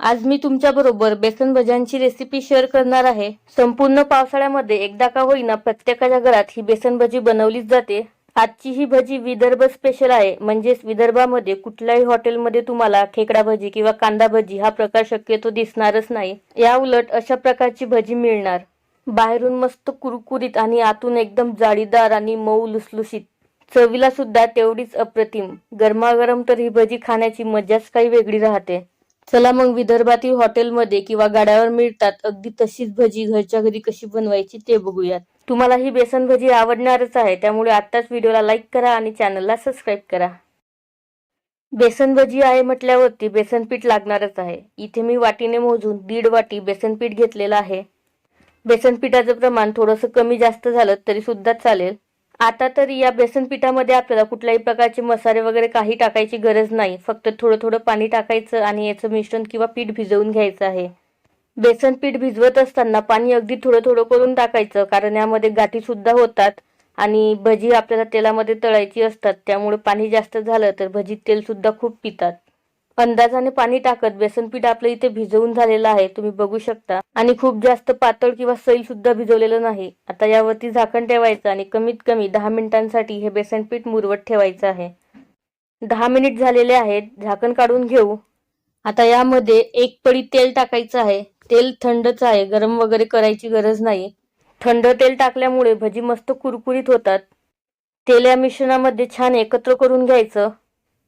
आज मी तुमच्या बरोबर बेसन भज्यांची रेसिपी शेअर करणार आहे. संपूर्ण पावसाळ्यामध्ये एकदा का होईना प्रत्येकाच्या घरात ही बेसन भजी बनवलीच जाते. आजची ही भजी विदर्भ स्पेशल आहे. म्हणजेच विदर्भामध्ये कुठल्याही हॉटेलमध्ये तुम्हाला खेकडा भजी किंवा कांदा भजी हा प्रकार शक्यतो दिसणारच नाही. या उलट अशा प्रकारची भजी मिळणार. बाहेरून मस्त कुरकुरीत आणि आतून एकदम जाळीदार आणि मऊ लुसलुशीत. चवीला सुद्धा तेवढीच अप्रतिम. गरमागरम तर ही भजी खाण्याची मजाच काही वेगळी राहते. चला मग विदर्भातील हॉटेलमध्ये किंवा गाड्यावर मिळतात. अगदी तशीच भजी घरच्या घरी कशी बनवायची ते बघूयात. तुम्हाला ही बेसन भजी आवडणारच आहे त्यामुळे आत्ताच व्हिडिओला लाईक करा आणि चॅनलला सबस्क्राईब करा. बेसन भजी आहे म्हटल्यावरती बेसन पीठ लागणारच आहे. इथे मी वाटीने मोजून दीड वाटी बेसन पीठ घेतलेलं आहे. बेसन पिठाचं प्रमाण थोडंसं कमी जास्त झालं तरी सुद्धा चालेल. आता तर या बेसन पिठामध्ये आपल्याला कुठल्याही प्रकारचे मसाले वगैरे काही टाकायची गरज नाही. फक्त थोडं थोडं पाणी टाकायचं आणि याचं मिश्रण किंवा पीठ भिजवून घ्यायचं आहे. बेसन पीठ भिजवत असताना पाणी अगदी थोडं थोडं करून टाकायचं कारण यामध्ये गाठी सुद्धा होतात आणि भजी आपल्याला तेलामध्ये तळायची असतात. त्यामुळे पाणी जास्त झालं तर भजीत तेल सुद्धा खूप पितात. अंदाजाने पाणी टाकत बेसन पीठ आपलं इथे भिजवून झालेलं आहे. तुम्ही बघू शकता. आणि खूप जास्त पातळ किंवा सैल सुद्धा भिजवलेलं नाही. आता यावरती झाकण ठेवायचं आणि कमीत कमी दहा मिनिटांसाठी हे बेसन पीठ मुरवत ठेवायचं आहे. दहा मिनिट झालेले आहेत. झाकण काढून घेऊ. आता यामध्ये एक पडी तेल टाकायचं आहे. तेल थंडच आहे. गरम वगैरे करायची गरज नाही. थंड तेल टाकल्यामुळे भजी मस्त कुरकुरीत होतात. तेल या मिश्रणामध्ये छान एकत्र करून घ्यायचं.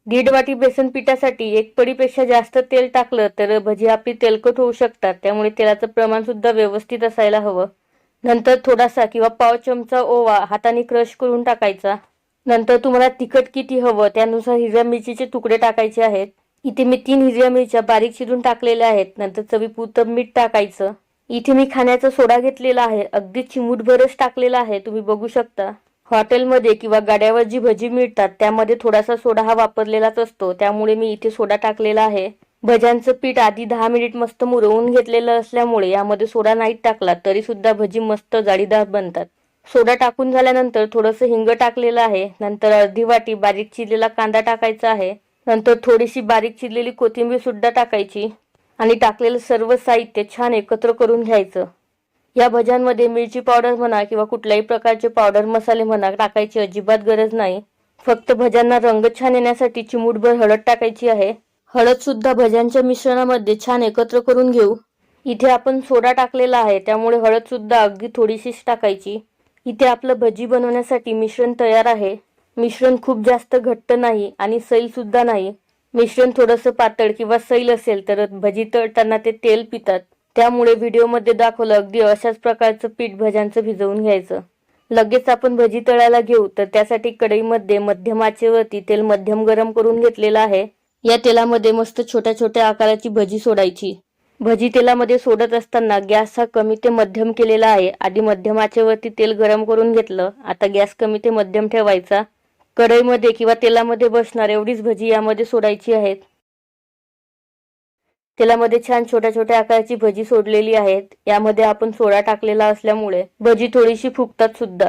दीड वाटी बेसन पिठासाठी एक पडीपेक्षा जास्त तेल टाकलं तर भजी आपली तेलकट होऊ शकतात. त्यामुळे तेलाचं प्रमाण सुद्धा व्यवस्थित असायला हवं. नंतर थोडासा किंवा पाव चमचा ओवा हाताने क्रश करून टाकायचा. नंतर तुम्हाला तिखट किती हवं त्यानुसार हिरव्या मिरचीचे तुकडे टाकायचे आहेत. इथे मी तीन हिरव्या मिरच्या बारीक चिरून टाकलेल्या आहेत. नंतर चवीपुरतं मीठ टाकायचं. इथे मी खाण्याचा सोडा घेतलेला आहे. अगदी चिमूटभरच टाकलेला आहे. तुम्ही बघू शकता. हॉटेलमध्ये किंवा गाड्यावर जी भजी मिळतात त्यामध्ये थोडासा सोडा हा वापरलेलाच असतो. त्यामुळे मी इथे सोडा टाकलेला आहे. भज्यांचं पीठ आधी दहा मिनिट मस्त मुरवून घेतलेलं असल्यामुळे यामध्ये सोडा नाही टाकला तरी सुद्धा भजी मस्त जाळीदार बनतात. सोडा टाकून झाल्यानंतर थोडंसं हिंग टाकलेलं आहे. नंतर अर्धी वाटी बारीक चिरलेला कांदा टाकायचा आहे. नंतर थोडीशी बारीक चिरलेली कोथिंबीर सुद्धा टाकायची आणि टाकलेलं सर्व साहित्य छान एकत्र करून घ्यायचं. या भज्यांमध्ये मिरची पावडर म्हणा किंवा कुठल्याही प्रकारचे पावडर मसाले म्हणा टाकायची अजिबात गरज नाही. फक्त भज्यांना रंग छान येण्यासाठी चिमूटभर हळद टाकायची आहे. हळद सुद्धा भज्यांच्या मिश्रणामध्ये छान एकत्र करून घेऊ. इथे आपण सोडा टाकलेला आहे त्यामुळे हळद सुद्धा अगदी थोडीशीच टाकायची. इथे आपलं भजी बनवण्यासाठी मिश्रण तयार आहे. मिश्रण खूप जास्त घट्ट नाही आणि सैल सुद्धा नाही. मिश्रण थोडंसं पातळ किंवा सैल असेल तर भजी तळताना ते तेल पितात. त्यामुळे व्हिडिओमध्ये दाखवलं अगदी अशाच प्रकारचं पीठ भज्यांचं भिजवून घ्यायचं. लगेच आपण भजी तळायला घेऊ तर त्यासाठी कढईमध्ये मध्यम आचेवरती तेल मध्यम गरम करून घेतलेलं आहे. या तेलामध्ये मस्त छोट्या छोट्या आकाराची भजी सोडायची. भजी तेलामध्ये सोडत असताना गॅस हा कमी ते मध्यम केलेला आहे. आधी मध्यम आचेवरती तेल गरम करून घेतलं आता गॅस कमी ते मध्यम ठेवायचा. कढईमध्ये किंवा तेलामध्ये बसणार एवढीच भजी यामध्ये सोडायची आहेत. तेलामध्ये छान छोट्या छोट्या आकाराची भजी सोडलेली आहेत. यामध्ये आपण सोडा टाकलेला असल्यामुळे भजी थोडीशी फुगतात सुद्धा.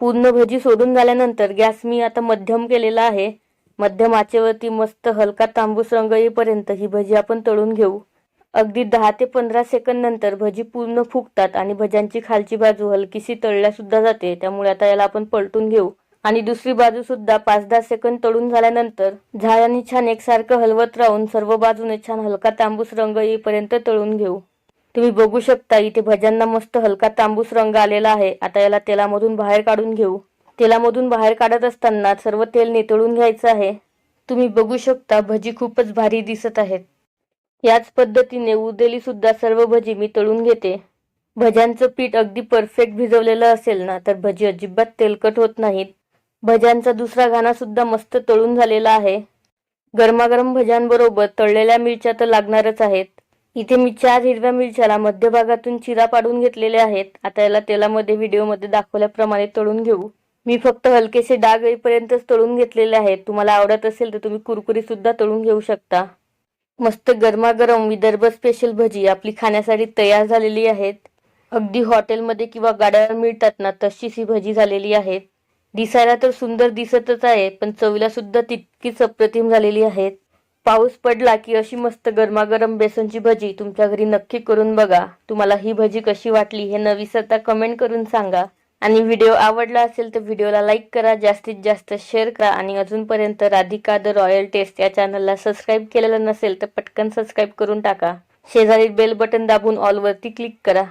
पूर्ण भजी सोडून झाल्यानंतर गॅस मी आता मध्यम केलेला आहे. मध्यम आचेवरती मस्त हलका तांबूस रंग येईपर्यंत ही भजी आपण तळून घेऊ. अगदी दहा ते पंधरा सेकंद नंतर भजी पूर्ण फुगतात आणि भज्यांची खालची बाजू हलकीशी तळल्या सुद्धा जाते. त्यामुळे आता याला आपण पलटून घेऊ. आणि दुसरी बाजू सुद्धा पाच दहा सेकंद तळून झाल्यानंतर झाडाने छान एकसारखं हलवत राहून सर्व बाजूने छान हलका तांबूस रंग येईपर्यंत तळून घेऊ. तुम्ही बघू शकता इथे भज्यांना मस्त हलका तांबूस रंग आलेला आहे. आता याला तेलामधून बाहेर काढून घेऊ. तेलामधून बाहेर काढत असताना सर्व तेल नितळून घ्यायचं आहे. तुम्ही बघू शकता भजी खूपच भारी दिसत आहेत. याच पद्धतीने उरलेली सुद्धा सर्व भजी मी तळून घेते. भज्यांचं पीठ अगदी परफेक्ट भिजवलेलं असेल ना तर भजी अजिबात तेलकट होत नाहीत. भज्यांचा दुसरा घाणा सुद्धा मस्त तळून झालेला आहे. गरमागरम भज्यांबरोबर तळलेल्या मिरच्या तर लागणारच आहेत. इथे मी चार हिरव्या मिरच्याला मध्यभागातून चिरा पाडून घेतलेले आहेत. आता याला तेलामध्ये व्हिडिओमध्ये दाखवल्याप्रमाणे तळून घेऊ. मी फक्त हलकेसे डाग येईपर्यंतच तळून घेतलेले आहेत. तुम्हाला आवडत असेल तर तुम्ही कुरकुरी सुद्धा तळून घेऊ शकता. मस्त गरमागरम विदर्भ स्पेशल भजी आपली खाण्यासाठी तयार झालेली आहेत. अगदी हॉटेलमध्ये किंवा गाड्यावर मिळतात ना तशीच ही भजी झालेली आहेत. दिसायला तर सुंदर दिसतच आहे पण चवीला सुद्धा तितकीच अप्रतिम झालेली आहेत. पाऊस पडला की अशी मस्त गरमागरम बेसनची भजी तुमच्या घरी नक्की करून बघा. तुम्हाला ही भजी कशी वाटली हे न विसरता कमेंट करून सांगा. आणि व्हिडिओ आवडला असेल तर व्हिडिओला लाईक करा जास्तीत जास्त शेअर करा आणि अजूनपर्यंत राधिका द रॉयल टेस्ट या चॅनलला सबस्क्राईब केलेलं नसेल तर पटकन सबस्क्राईब करून टाका. शेजारी बेल बटन दाबून ऑलवरती क्लिक करा.